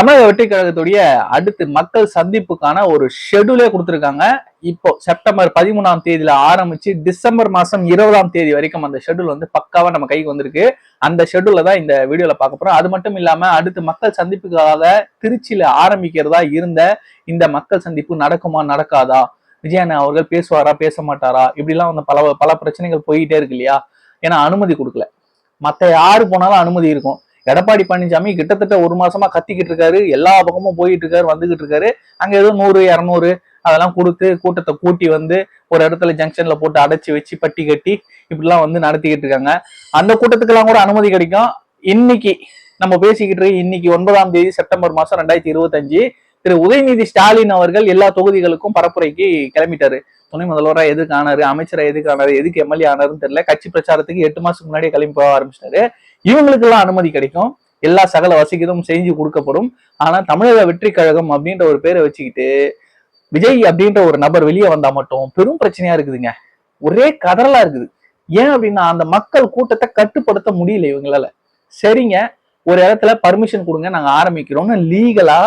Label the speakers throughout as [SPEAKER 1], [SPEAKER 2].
[SPEAKER 1] தமிழக வெற்றி கழகத்துடைய அடுத்து மக்கள் சந்திப்புக்கான ஒரு ஷெடியூலே கொடுத்துருக்காங்க. இப்போ செப்டம்பர் பதிமூணாம் தேதியில ஆரம்பிச்சு டிசம்பர் மாசம் இருபதாம் தேதி வரைக்கும் அந்த ஷெடியூல் வந்து பக்காவா நம்ம கைக்கு வந்திருக்கு. அந்த ஷெடியூல தான் இந்த வீடியோல பார்க்க போறோம். அது மட்டும் இல்லாம அடுத்து மக்கள் சந்திப்புக்காக திருச்சியில ஆரம்பிக்கிறதா இருந்த இந்த மக்கள் சந்திப்பு நடக்குமா நடக்காதா? விஜயண்ணா அவர்கள் பேசுவாரா பேச மாட்டாரா? இப்படிலாம் வந்து பல பல பிரச்சனைகள் போயிட்டே இருக்கு இல்லையா? ஏன்னா அனுமதி கொடுக்கல. மற்ற யாரு போனாலும் அனுமதி இருக்கும். எடப்பாடி பழனிசாமி கிட்டத்தட்ட ஒரு மாசமா கத்திக்கிட்டு இருக்காரு. எல்லா பக்கமும் போயிட்டு இருக்காரு வந்துகிட்டு இருக்காரு. அங்க ஏதோ நூறு இரநூறு அதெல்லாம் கொடுத்து கூட்டத்தை கூட்டி வந்து ஒரு இடத்துல ஜங்ஷன்ல போட்டு அடைச்சி வச்சு பட்டி கட்டி இப்படிலாம் வந்து நடத்திக்கிட்டு இருக்காங்க. அந்த கூட்டத்துக்கெல்லாம் கூட அனுமதி கிடைக்கும். இன்னைக்கு நம்ம பேசிக்கிட்டு இன்னைக்கு ஒன்பதாம் தேதி செப்டம்பர் மாசம் ரெண்டாயிரத்தி இருபத்தஞ்சு. திரு உதயநிதி ஸ்டாலின் அவர்கள் எல்லா தொகுதிகளுக்கும் பரப்புரைக்கு கிளம்பிட்டாரு. துணை முதல்வராக எதுக்கு ஆனாரு அமைச்சரா எதுக்கு ஆனாரு எதுக்கு எம்எல்ஏ ஆனாருன்னு தெரியல. கட்சி பிரச்சாரத்துக்கு எட்டு மாசத்துக்கு முன்னாடியே கிளம்பி போக ஆரம்பிச்சிட்டாரு. இவங்களுக்கு எல்லாம் அனுமதி கிடைக்கும். எல்லா சகல வசதிகளும் செஞ்சு கொடுக்கப்படும். ஆனா தமிழக வெற்றி கழகம் அப்படின்ற ஒரு பேரை வச்சுக்கிட்டு விஜய் அப்படின்ற ஒரு நபர் வெளியே வந்தா மட்டும் பெரும் பிரச்சனையா இருக்குதுங்க. ஒரே கதறலா இருக்குது. ஏன் அப்படின்னா அந்த மக்கள் கூட்டத்தை கட்டுப்படுத்த முடியல இவங்களால. சரிங்க ஒரு இடத்துல பர்மிஷன் கொடுங்க நாங்க ஆரம்பிக்கிறோம்னு லீகலா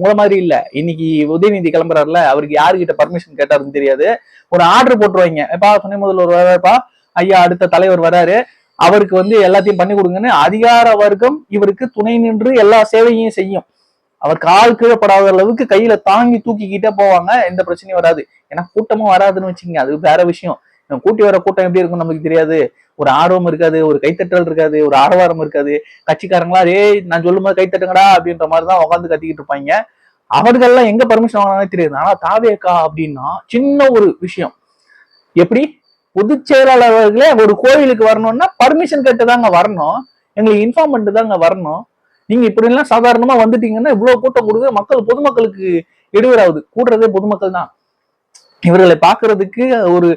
[SPEAKER 1] உங்கள மாதிரி இல்ல. இன்னைக்கு உதயநிதி கிளம்புறாருல அவருக்கு யாருகிட்ட பர்மிஷன் கேட்டாருன்னு தெரியாது. ஒரு ஆர்டர் போட்டுருவாங்க. எப்பா துணை முதல்வர் வராருப்பா? ஐயா அடுத்த தலைவர் வராரு. அவருக்கு வந்து எல்லாத்தையும் பண்ணி கொடுங்கன்னு அதிகார வர்க்கம் இவருக்கு துணை நின்று எல்லா சேவையும் செய்யும். அவர் கால் கீழப்படாத அளவுக்கு கையில தாங்கி தூக்கிக்கிட்டே போவாங்க. எந்த பிரச்சனையும் வராது. ஏன்னா கூட்டமும் வராதுன்னு வச்சுக்கோங்க. அது வேற விஷயம். கூட்டி வர கூட்டம் எப்படி இருக்கும் நமக்கு தெரியாது. ஒரு ஆர்வம் இருக்காது ஒரு கைத்தட்டல் இருக்காது ஒரு ஆரவாரம் இருக்காது. கட்சிக்காரங்களா ஏய் நான் சொல்லும் போது கைத்தட்டுங்கடா அப்படின்ற மாதிரி தான் உட்காந்து கத்திக்கிட்டு இருப்பாங்க. அவர்கள்லாம் எங்க பர்மிஷன் வாங்கினாலே தெரியாது. ஆனா தாவேக்கா அப்படின்னா சின்ன ஒரு விஷயம். எப்படி? பொதுச் செயலாளர்களே ஒரு கோயிலுக்கு வரணும்னா பர்மிஷன் கேட்டு தாங்க வரணும். எங்களுக்கு இன்ஃபார்ம் பண்ணிட்டு தாங்க வரணும். நீங்க இப்படி எல்லாம் சாதாரணமா வந்துட்டீங்கன்னா இவ்வளவு கூட்டம் கொடுங்க மக்கள் பொதுமக்களுக்கு இடையூறாகுது. கூடுறதே பொதுமக்கள் தான். இவர்களை பார்க்கறதுக்கு ஒரு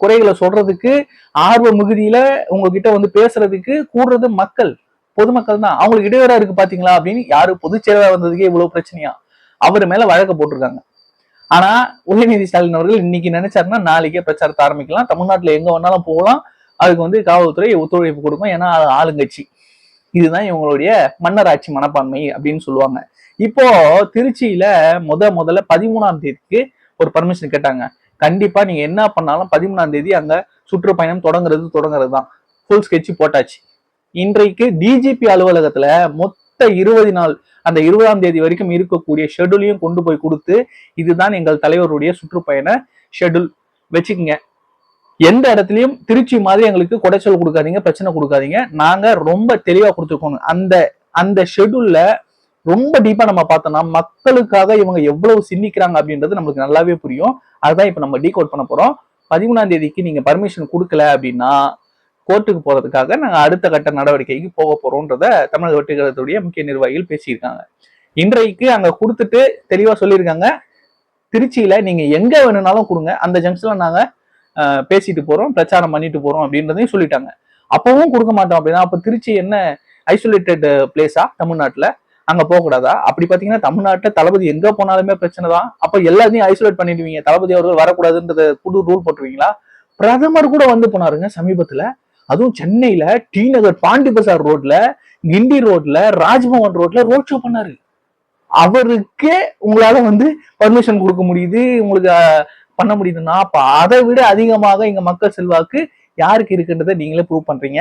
[SPEAKER 1] குறைகளை சொல்றதுக்கு ஆர்வ மிகுதியில உங்ககிட்ட வந்து பேசுறதுக்கு கூடுறது மக்கள் பொதுமக்கள் தான். அவங்களுக்கு இடையூறா இருக்கு பாத்தீங்களா அப்படின்னு யாரு பொதுச்செயலாளர் வந்ததுக்கே இவ்வளவு பிரச்சனையா? அவர் மேல வழக்க போட்டிருக்காங்க. ஆனா உதயநிதி ஸ்டாலின் அவர்கள் இன்னைக்கு நினைச்சாருன்னா நாளைக்கே பிரச்சாரத்தை ஆரம்பிக்கலாம். தமிழ்நாட்டுல எங்க வேணாலும் போகலாம். அதுக்கு வந்து காவல்துறை ஒத்துழைப்பு கொடுக்கும். ஏன்னா அது ஆளுங்கட்சி. இதுதான் இவங்களுடைய மன்னராட்சி மனப்பான்மை அப்படின்னு சொல்லுவாங்க. இப்போ திருச்சியில முத முதல்ல பதிமூணாம் தேதிக்கு ஒரு பர்மிஷன் கேட்டாங்க. கண்டிப்பா நீங்க என்ன பண்ணாலும் பதிமூணாம் தேதி அங்க சுற்றுப்பயணம் தொடங்குறது தொடங்குறது தான் ஃபுல் ஸ்கெட்ச் போட்டாச்சு. இன்றைக்கு டிஜிபி அலுவலகத்துல மொத்த இருபது நாள் அந்த இருபதாம் தேதி வரைக்கும் இருக்கக்கூடிய ஷெட்யூலையும் கொண்டு போய் கொடுத்து இதுதான் எங்கள் தலைவருடைய சுற்றுப்பயண ஷெட்யூல் வச்சுக்கோங்க. எந்த இடத்துலையும் திருச்சி மாதிரி எங்களுக்கு குடைச்சல் கொடுக்காதீங்க பிரச்சனை கொடுக்காதீங்க. நாங்க ரொம்ப தெளிவா கொடுத்துருக்கோங்க அந்த அந்த ஷெடியூல்ல ரொம்ப டீப்பா நம்ம பார்த்தோம்னா மக்களுக்காக இவங்க எவ்வளவு சிந்திக்கிறாங்க அப்படின்றது நமக்கு நல்லாவே புரியும். அதுதான் இப்ப நம்ம டீகோட் பண்ண போறோம். பதிமூணாம் தேதிக்கு நீங்க பர்மிஷன் கொடுக்கல அப்படின்னா கோர்ட்டுக்கு போறதுக்காக நாங்கள் அடுத்த கட்ட நடவடிக்கைக்கு போக போறோம்ன்றத தமிழக வெற்றிகரத்துடைய முக்கிய நிர்வாகிகள் பேசியிருக்காங்க. இன்றைக்கு அங்க கொடுத்துட்டு தெளிவா சொல்லியிருக்காங்க. திருச்சியில நீங்க எங்க வேணும்னாலும் கொடுங்க. அந்த ஜங்ஷன்ல நாங்க பேசிட்டு போறோம் பிரச்சாரம் பண்ணிட்டு போறோம் அப்படின்றதையும் சொல்லிட்டாங்க. அப்பவும் கொடுக்க மாட்டோம் அப்படின்னா அப்ப திருச்சி என்ன ஐசோலேட்டட் பிளேஸா தமிழ்நாட்டுல. அங்க போக கூடாதா அப்படி பாத்தீங்கன்னா தமிழ்நாட்டுல தளபதி எங்க போனாலுமே பிரச்சனை தான். அப்ப எல்லாத்தையும் ஐசோலேட் பண்ணிடுவீங்க. தளபதி அவர்கள் வரக்கூடாதுன்றத புது ரூல் போட்டுருவீங்களா? பிரதமர் கூட வந்து போனாருங்க சமீபத்துல. அதுவும் சென்னையில டி நகர் பாண்டி பசார் ரோட்ல கிண்டி ரோட்ல ராஜ்பவன் ரோட்ல ரோட் ஷோ பண்ணாரு. அவருக்கே உங்களால வந்து பர்மிஷன் கொடுக்க முடியுது. உங்களுக்கு பண்ண முடியுதுன்னா அப்ப அதை விட அதிகமாக இங்க மக்கள் செல்வாக்கு யாருக்கு இருக்குன்றதை நீங்களே ப்ரூவ் பண்றீங்க.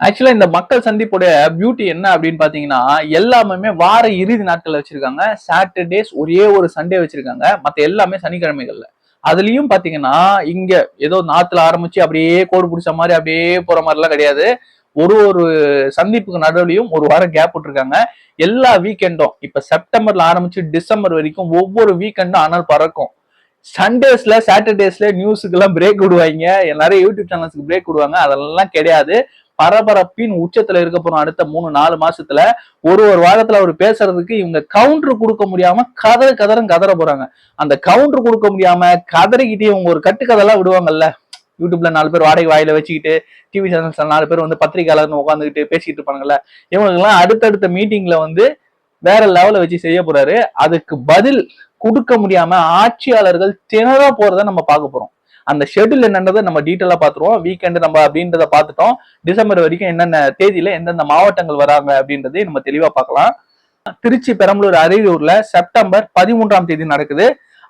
[SPEAKER 1] ஆக்சுவலா இந்த மக்கள் சந்திப்புடைய பியூட்டி என்ன அப்படின்னு பாத்தீங்கன்னா எல்லாமே வார இறுதி நாட்கள் வச்சிருக்காங்க. சாட்டர்டேஸ் ஒரே ஒரு சண்டே வச்சிருக்காங்க. மத்த எல்லாமே சனிக்கிழமைகள்ல. அதுலயும் பாத்தீங்கன்னா இங்க ஏதோ நாத்துல ஆரம்பிச்சு அப்படியே கோடு பிடிச்ச மாதிரி அப்படியே போற மாதிரிலாம் கிடையாது. ஒரு ஒரு சந்திப்புக்கு நடுவுலையும் ஒரு வாரம் கேப் விட்டுருக்காங்க. எல்லா வீக்கெண்டும் இப்ப செப்டம்பர்ல ஆரம்பிச்சு டிசம்பர் வரைக்கும் ஒவ்வொரு வீக்கெண்டும் அனல் பறக்கும். சண்டேஸ்ல சாட்டர்டேஸ்ல நியூஸுக்கெல்லாம் பிரேக் விடுவாங்க. எல்லாரும் யூடியூப் சேனல்ஸ்க்கு பிரேக் விடுவாங்க. அதெல்லாம் கிடையாது. பரபரப்பின் உச்சத்துல இருக்க போறோம் அடுத்த மூணு நாலு மாசத்துல. ஒரு ஒரு வாரத்துல அவர் பேசுறதுக்கு இவங்க கவுண்டர் கொடுக்க முடியாம கதற கதறம் கதற போறாங்க. அந்த கவுண்டர் கொடுக்க முடியாம கதறிக்கிட்டே இவங்க ஒரு கட்டுக்கதெல்லாம் விடுவாங்கல்ல. யூடியூப்ல நாலு பேர் வாடகை வாயில வச்சுக்கிட்டு டிவி சேனல்ஸ்ல நாலு பேர் வந்து பத்திரிகையாளர்னு உட்காந்துக்கிட்டு பேசிக்கிட்டு இருப்பாங்கல்ல. இவங்களுக்கெல்லாம் அடுத்தடுத்த மீட்டிங்ல வந்து வேற லெவல வச்சு செய்ய போறாரு. அதுக்கு பதில் கொடுக்க முடியாம ஆட்சியாளர்கள் திணற போறத நம்ம பார்க்க போறோம். அந்த ஷெட்யூல் என்னன்றதை நம்ம டீட்டெயிலாக பார்த்துருவோம். வீக்கெண்டு நம்ம அப்படின்றத பார்த்துட்டோம். டிசம்பர் வரைக்கும் என்னென்ன தேதியில எந்தெந்த மாவட்டங்கள் வராங்க அப்படின்றதே நம்ம தெளிவாக பார்க்கலாம். திருச்சி பெரம்பலூர் அரியலூர்ல செப்டம்பர் பதிமூன்றாம் தேதி நடக்குது.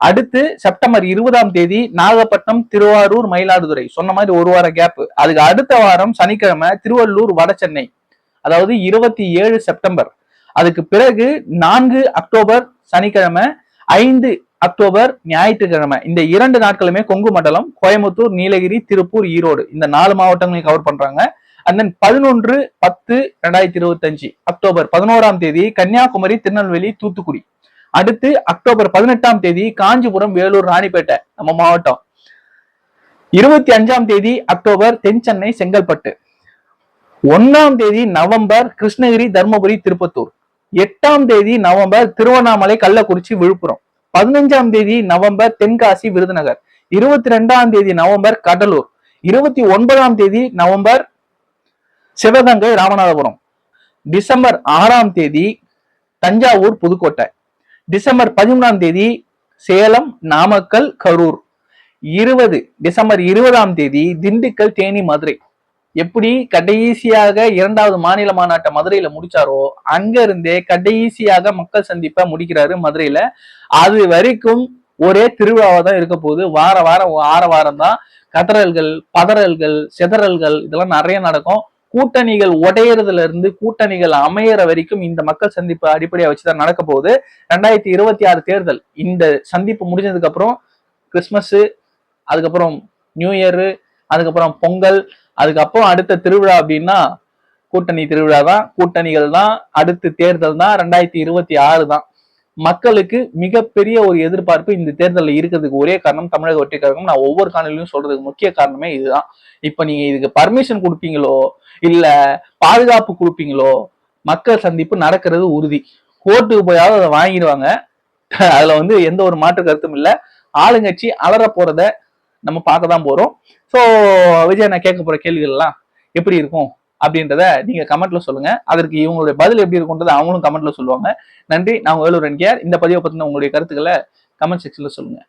[SPEAKER 1] அடுத்து செப்டம்பர் இருபதாம் தேதி நாகப்பட்டினம் திருவாரூர் மயிலாடுதுறை. சொன்ன மாதிரி ஒரு வார கேப் அதுக்கு அடுத்த வாரம் சனிக்கிழமை திருவள்ளூர் வட சென்னை. அதாவது இருபத்தி ஏழு செப்டம்பர். அதுக்கு பிறகு நான்கு அக்டோபர் சனிக்கிழமை ஐந்து அக்டோபர் ஞாயிற்றுக்கிழமை. இந்த இரண்டு நாட்களுமே கொங்கு மண்டலம் கோயம்புத்தூர் நீலகிரி திருப்பூர் ஈரோடு. இந்த நாலு மாவட்டங்களையும் கவர் பண்றாங்க. அண்ட் தென் பதினொன்று பத்து ரெண்டாயிரத்தி இருபத்தஞ்சு. அக்டோபர் பதினோராம் தேதி கன்னியாகுமரி திருநெல்வேலி தூத்துக்குடி. அடுத்து அக்டோபர் பதினெட்டாம் தேதி காஞ்சிபுரம் வேலூர் ராணிப்பேட்டை நம்ம மாவட்டம். இருபத்தி அஞ்சாம் தேதி அக்டோபர் தென் சென்னை செங்கல்பட்டு. ஒன்னாம் தேதி நவம்பர் கிருஷ்ணகிரி தர்மபுரி திருப்பத்தூர். எட்டாம் தேதி நவம்பர் திருவண்ணாமலை கள்ளக்குறிச்சி விழுப்புரம். பதினஞ்சாம் தேதி நவம்பர் தென்காசி விருதுநகர். இருபத்தி ரெண்டாம் தேதி நவம்பர் கடலூர். இருபத்தி ஒன்பதாம் தேதி நவம்பர் சிவகங்கை ராமநாதபுரம். டிசம்பர் ஆறாம் தேதி தஞ்சாவூர் புதுக்கோட்டை. டிசம்பர் பதிமூணாம் தேதி சேலம் நாமக்கல் கரூர். இருபது டிசம்பர் இருபதாம் தேதி திண்டுக்கல் தேனி மதுரை. எப்படி கடைசியாக இரண்டாவது மாநில மாநாட்டை மதுரையில முடிச்சாரோ அங்க இருந்தே கடைசியாக மக்கள் சந்திப்பை முடிக்கிறாரு மதுரையில. அது வரைக்கும் ஒரே திருவிழாவா தான் இருக்க போகுது. வார வாரம் வார வாரம் தான் கதறல்கள் பதறல்கள் சிதறல்கள் இதெல்லாம் நிறைய நடக்கும். கூட்டணிகள் உடையறதுல இருந்து கூட்டணிகள் அமையற வரைக்கும் இந்த மக்கள் சந்திப்பு அடிப்படையா வச்சுதான் நடக்க போகுது. ரெண்டாயிரத்தி இருபத்தி ஆறு தேர்தல் இந்த சந்திப்பு முடிஞ்சதுக்கு அப்புறம் கிறிஸ்மஸ் அதுக்கப்புறம் நியூ இயரு அதுக்கப்புறம் பொங்கல் அதுக்கப்புறம் அடுத்த திருவிழா அப்படின்னா கூட்டணி திருவிழா தான் கூட்டணிகள் தான் அடுத்து தேர்தல் தான் ரெண்டாயிரத்தி இருபத்தி ஆறு தான் மக்களுக்கு மிகப்பெரிய ஒரு எதிர்பார்ப்பு இந்த தேர்தலில் இருக்கிறதுக்கு ஒரே காரணம் தமிழக வெற்றி கழகம். நான் ஒவ்வொரு காணொலியும் சொல்றதுக்கு முக்கிய காரணமே இதுதான். இப்ப நீங்க இதுக்கு பர்மிஷன் கொடுப்பீங்களோ இல்ல பாதுகாப்பு கொடுப்பீங்களோ மக்கள் சந்திப்பு நடக்கிறது உறுதி. கோர்ட்டுக்கு போயாவது அதை வாங்கிடுவாங்க. அதுல வந்து எந்த ஒரு மாற்று கருத்தும் இல்லை. ஆளுங்கட்சி அலற போறத நம்ம பார்க்க தான் போகிறோம் ஸோ விஜய் நான் கேட்க போகிற கேள்விகள்லாம் எப்படி இருக்கும் அப்படின்றத நீங்க கமெண்ட்ல சொல்லுங்க. அதற்கு இவங்களுடைய பதில் எப்படி இருக்கும்ன்றத அவங்களும் கமெண்ட்ல சொல்லுவாங்க. நன்றி நான் வேலூர் என்கியார் இந்த பதிவை பத்தின உங்களுடைய கருத்துக்களை கமெண்ட் செக்ஷன்ல சொல்லுங்க.